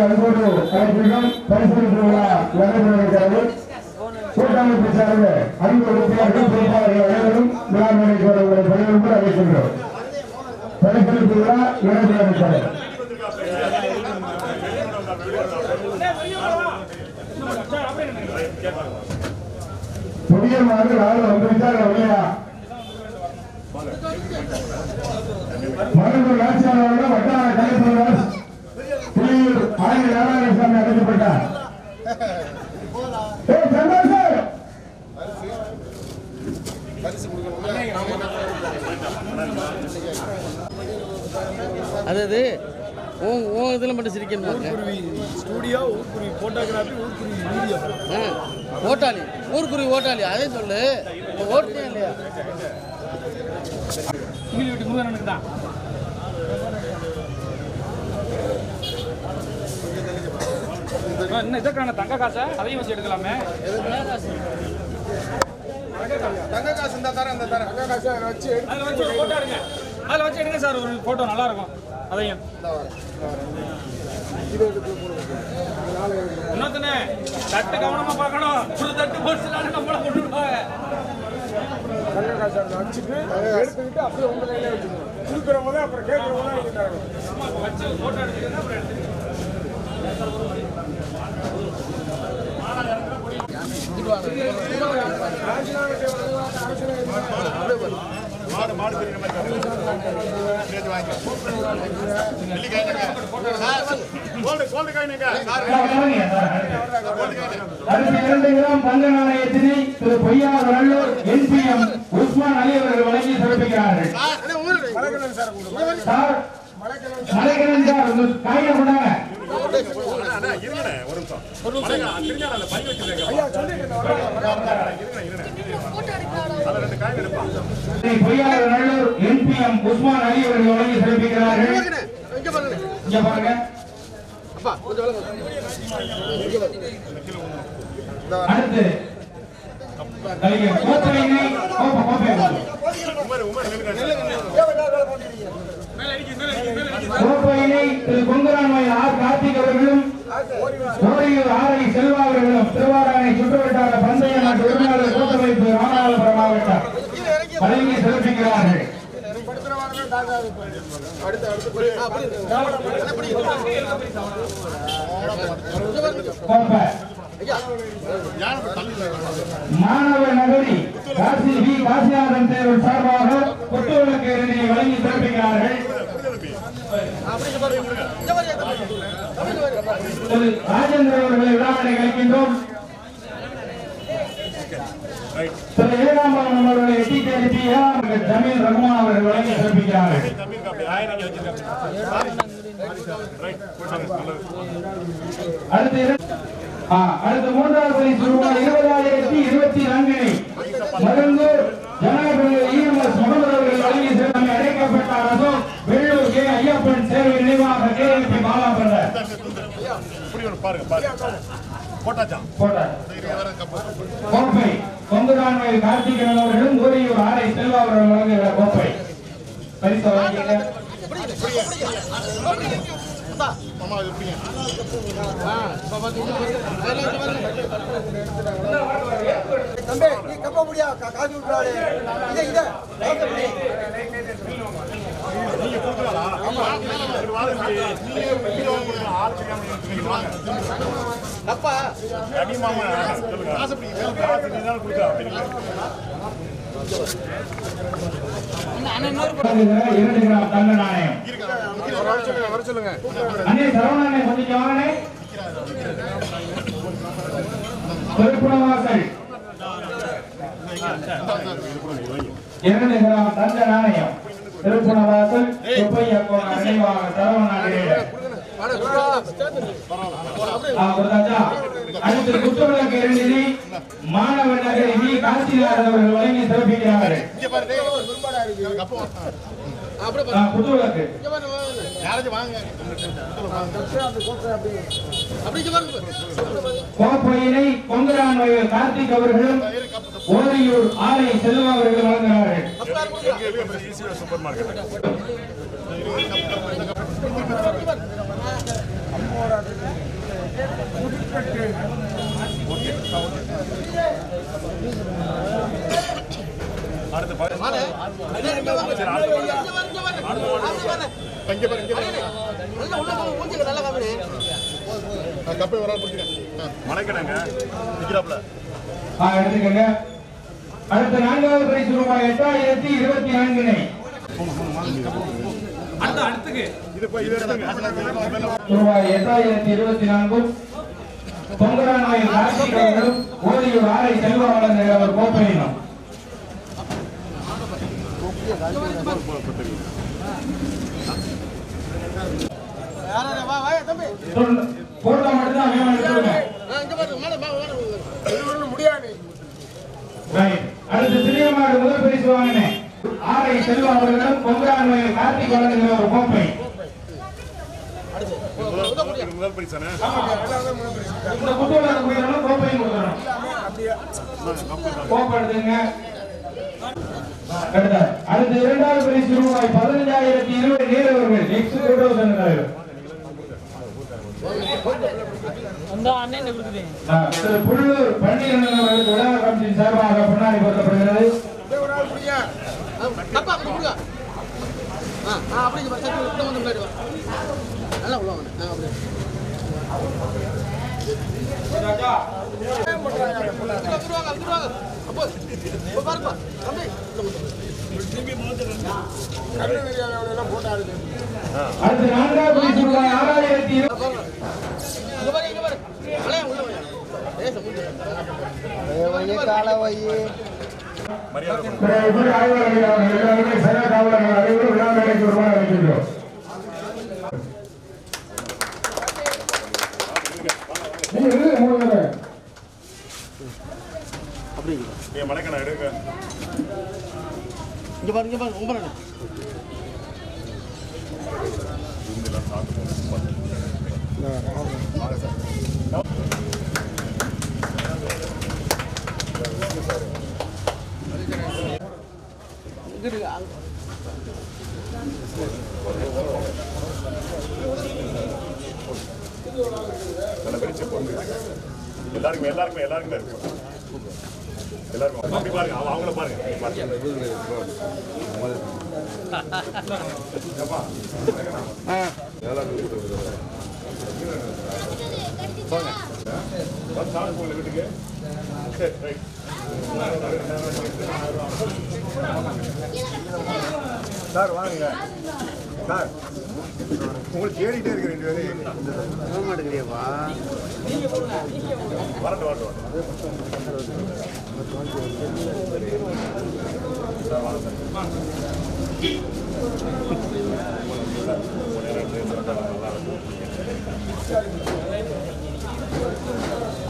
அன்போடு அழைக்கின்றோம் பரிசீலனை விழா நடைபெறுகிறது கூட்டமைப்பு சார்ந்த அன்பு உறுப்பினர்கள் பொறுப்பாளர்கள் அனைவரும் விழா மேடைக்கு வருவதை பணியோடு அழைக்கின்றோம் பரிசீலிப்பு விழா நடைபெறுகிறது புதிய மாதிரி இல்லையா மருந்து வட்டார ஏய், சந்தோஷ் அது அது உன் இதில் மட்டும் சிரிக்கணும். Studio Oorkuruvi photography Oorkuruvi video ஓட்டாளி Oorukuruvi ஓட்டாளி அதே சொல்லு. ஓட்டே இல்லையா? வீட்டு முருகனுக்கு தான். இன்னும் இதற்கான தங்க காசை? அதையும் வச்சு எடுக்கலாமே. தங்க காசு இந்த தரேன் இந்த தரேன். தங்க காசு வச்சு எடுத்து அதில் வச்சு ஒரு ஃபோட்டோ எடுங்க. அதில் வச்சு எடுங்க சார் ஒரு ஃபோட்டோ நல்லா இருக்கும் அதையும் இன்னொருத்தனே தட்டு கவனமா பார்க்கணும். ஒரு தட்டு போட்டுனாலும் நம்மள கொண்டுருவாங்க தங்க காசு வச்சுட்டு எடுத்துக்கிட்டு அப்படியே உங்க கையில வச்சுக்கணும் கொடுக்குறவங்க அப்புறம் கேட்குறவங்க வச்சுட்டாங்க வச்சு ஃபோட்டோ எடுத்துக்கிட்டு அப்புறம் எடுத்துக்கலாம் அடுத்த இரண்டு கிராம் தங்க நாணயத்தினை Thiru Poyyar Nallur N P M Usman Ali அவர்கள் வழங்கி சிறப்பிக்கிறார்கள். மலைக்கணன் சார் மலைக்கணன் சார் உங்க நல்லூர் என்பிஎம் உஸ்மான் அலி அவர்கள் வழங்கி சிறப்பிக்கிறார்கள் இங்க பாருங்க அடுத்து கோப்பையினை கோப்பை கோப்பை கோப்பையினை திரு கொங்கரான்மயில் ஆர் கார்த்திக் அவர்களும் கோரையூர் ஆரை செல்வா அவர்களும் திருவாராணை சுற்றுவட்டார பந்தய நாட்டு உரிமையாளர் கூட்டமைப்பு ராமநாதபுரம் மாவட்டம் வழங்கி சிறப்பிக்கிறார்கள். அடுத்து மாணவ நகரி காசி வி. காசிநாதன் தேர்வு சார்பாக குத்துவிளக்கு வழங்கி சிறப்பிக்கிறார்கள். ராஜேந்திர அவர்களை விழாவினை கழிக்கின்றோம். திரு அவர்களை ஜமீல் ரகுமான் அவர்கள் வழங்கி சிறப்பிக்கிறார்கள். அடுத்து மூன்றாவது பரிசு ரூபாய் இருபதாயிரத்தி இருபத்தி நான்கினை ஜனாதிபதி இஎம்எஸ் முகமது போட்டார் கோப்பை. கொங்குதான்மையில் கார்த்திகேயன் அவர்களும் ஊரையூர் ஆரை செல்வா அவர்கள் வழங்குகிற கோப்பை. பரிசு தம்பி நீ கப்ப முடியா காசு விட்டுறாரு இதை இதை. இரண்டு கிராம் தங்க நாணயம். வர சொல்லுங்க அண்ணே சரவணனே கொஞ்சம் வாங்கனே திருப்புணவாசல் இரண்டு கிராம் தங்க நாணயம் திருப்புணவாசல் சுப்பையா கோண நினைவாக சரவணன் அடுத்து குத்துவிளக்கு இரண்டினை மாணவ நகரி வி காசிநாதன் அவர்கள் வழங்கி சிறப்பிக்கிறார்கள் குத்துவிளக்கு கோப்பையினை கொங்கரான் கார்த்திக் அவர்களும் ஓரியூர் ஆரை செல்வா அவர்கள் வழங்குகிறார்கள். போராட்டத்தில் புதுப்பட்டு நல்லா காமிடு. மலைக்கணங்க எடுத்துக்கங்க. அடுத்த நான்காவது பரிசு ரூபாய் எட்டாயிரத்தி இருபத்தி நான்கினை. அடுத்த அடுத்துக்கு. இது போய் இது எடுத்துங்க. ரூபாய் எட்டாயிரத்தி இருபத்தி நான்கும் பொங்கலானாயில் கார்த்திக் அவர்களும் ஓதியூர் ஆரை செல்வவளன் அவர் கோப்பையினம் யாரா, வா, வாயா, தம்பி. போட்டோ மட்டும்தான் வேணும் எடுத்துருங்க ஆ, இங்க பாரு, மாடு, மாடு, மாடு. இது ஒன்றும் முடியாது ரைட். அடுத்து சிறியமாடு முதல் பரிசு வாங்கினேன் ஆரை செல்வா அவர்களும் கார்த்திக் வழங்குகிற ஒரு கோப்பை முதல் இந்த கோப்பையும் கோப்பை எடுத்துங்க அடுத்த இரண்டாவது பரிசு ரூபாய் பதினஞ்சாயிரத்தி இருபது நீரவர்கள். எக்ஸ் கூட்டோ சென்றார்கள் திரு புள்ளூர் விழா கமிட்டியின் சார்பாக பின்னாடி. நல்லா உள்ள அடுத்து நான்காவது ரூபாய் ஆறாயிரத்தி. இப்படி ஆய்வாளர்கள் எல்லாருமே காவலர்கள் அனைவரும் விழா வருமாறு அழைக்கின்றோம் பாருங்க பாருங்க பாரு, உங்க பாரு. எல்லாருக்குமே இருக்கு. அங்க. நல்ல எல்லாருக்கும் அப்படி பாருங்க அவங்க- அவங்கள பாருங்க. வீட்டுக்கு சரி ரைட் சார் வாங்க. சார் உங்களுக்கு தேடிட்டே இருக்கு ரெண்டு பேரும். வரட்டும் வரட்டும் வரட்டும்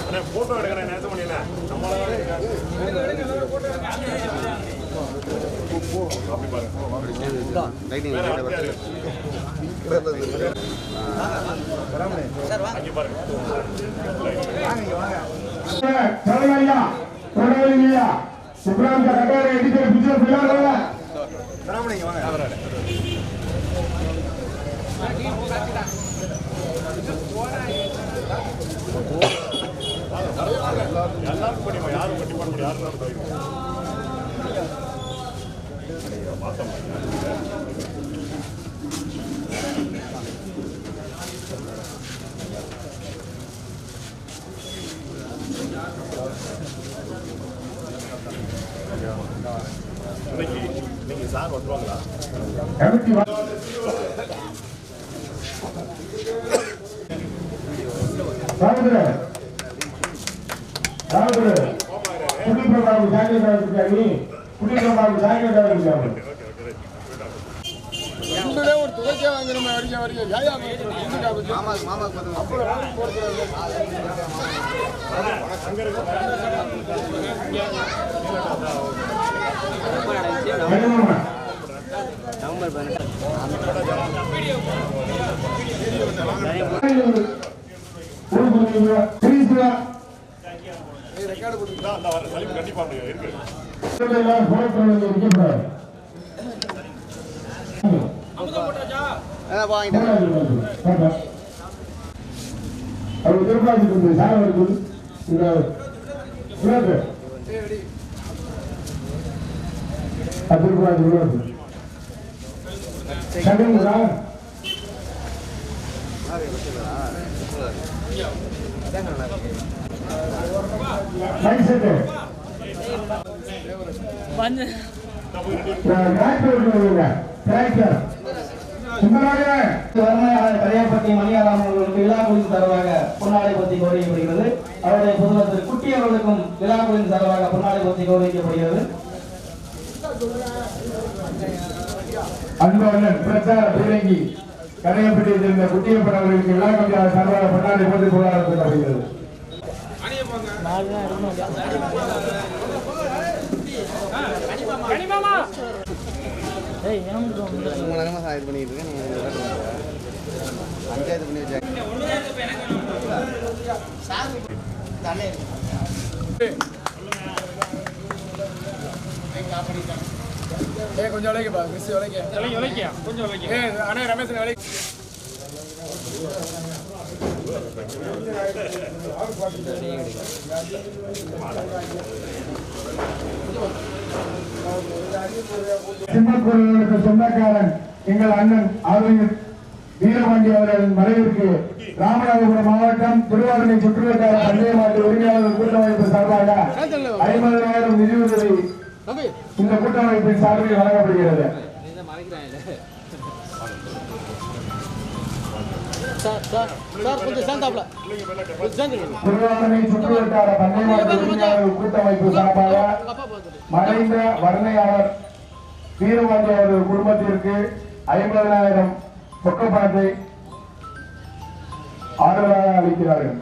அண்ணா போட்டோ எடுக்கிறேன் நேற்று பண்ணியில நம்மளால அப்படி பாருங்க வேற அப்படியே இருக்கு. அங்கே பாருங்க தலைவரையா கொடவலிங்கய்யா சுப்ராம் பண்ணிப்போம் யாரும் கட்டி பண்ண முடியும் யாரும் சார் வந்துருவாங்களா கமிட்டி வா ராமதுரை ராமதுரை குடிப்பிரபாபு சாயங்காலம் இருக்காங்க குடிப்பிரபாபு சாயங்காலம் இருக்காங்க ரெண்டுலே ஒரு துவைக்க வாங்கினோம் அடிக்க வரைக்கும் ஏயா அப்புறம் போறது வேணுமா அப்படி இருக்கு அவர் திருப்பாச்சி கொண்டு சாரம் இருக்குது இந்த விளையாட்டு திருப்பாச்சி சங்கமுடா மைக் செட்டு டிராக்டர் டிராக்டர் சுந்தராக வறுமையாளர் கரையாப்பட்டி மணியாராம் அவர்களுக்கு விழா குறித்து தருவாக பொன்னாடை பத்தி கௌரவிக்கப்படுகிறது அவருடைய புதுவர் திரு குட்டி அவர்களுக்கும் விழா குறித்து தருவாக பொன்னாடை பத்தி கௌரவிக்கப்படுகிறது அன்பழகன் பிரச்சார பீரங்கி கரையப்பட்டியை சேர்ந்த குட்டியப்பன் அவர்களுக்கு விழா கமிட்டியாளர் சார்பாக பன்னாடி போட்டு கொண்டாடப்படுகிறது ரொம்ப நேரமாக இது பண்ணிட்டு இருக்கேன். நீங்கள் விளையாட்டு பஞ்சாயத்து பண்ணி வச்சாங்க ஏ கொஞ்சம் விலைக்குப்பா மிஸ் விலைக்கியா கொஞ்சம் விலைக்கு. ஏ அண்ணா ரமேஷ் விலைக்கு. சிம்மக்குரலுக்கு சொந்தக்காரன் எங்கள் அண்ணன் ஆர்வீர் வீரபாண்டி அவர்களின் மறைவிற்கு ராமநாதபுரம் மாவட்டம் திருவாரணை சுற்றுலாக்கார பந்தய மாட்டு உரிமையாளர் கூட்டமைப்பு சார்பாக ஐம்பதாயிரம் நிதியுதவி இந்த கூட்டமைப்பின் சார்பில் வழங்கப்படுகிறது. சார் சார் பந்தய மாட்டு உரிமையாளர் கூட்டமைப்பு சார்பாக மறைந்த வர்ணையாளர் வீரபாண்டி அவர்கள் குடும்பத்திற்கு ஐம்பதனாயிரம் ரொக்க பணத்தை ஆதரவாக அளிக்கிறார்கள்.